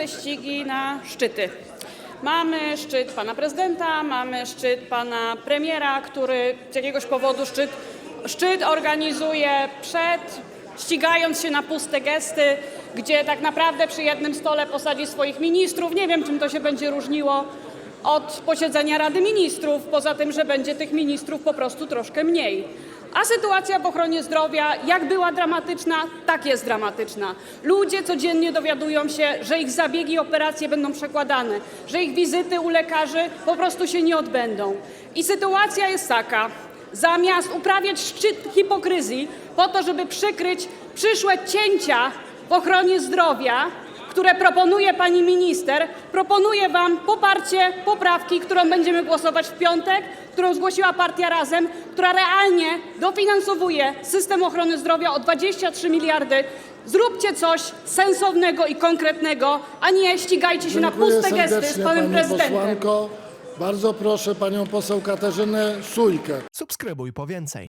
wyścigi na szczyty. Mamy szczyt pana prezydenta, mamy szczyt pana premiera, który z jakiegoś powodu szczyt, szczyt organizuje przed, ścigając się na puste gesty, gdzie tak naprawdę przy jednym stole posadzi swoich ministrów. Nie wiem, czym to się będzie różniło od posiedzenia Rady Ministrów, poza tym, że będzie tych ministrów po prostu troszkę mniej. A sytuacja w ochronie zdrowia, jak była dramatyczna, tak jest dramatyczna. Ludzie codziennie dowiadują się, że ich zabiegi i operacje będą przekładane, że ich wizyty u lekarzy po prostu się nie odbędą. I sytuacja jest taka, zamiast uprawiać szczyt hipokryzji po to, żeby przykryć przyszłe cięcia w ochronie zdrowia, które proponuje pani minister, proponuję wam poparcie poprawki, którą będziemy głosować w piątek, którą zgłosiła partia Razem, która realnie dofinansowuje system ochrony zdrowia o 23 miliardy. Zróbcie coś sensownego i konkretnego, a nie ścigajcie się na puste gesty z panem pani prezydentem. posłanko. Bardzo proszę panią poseł Katarzynę Sujkę. Subskrybuj po więcej.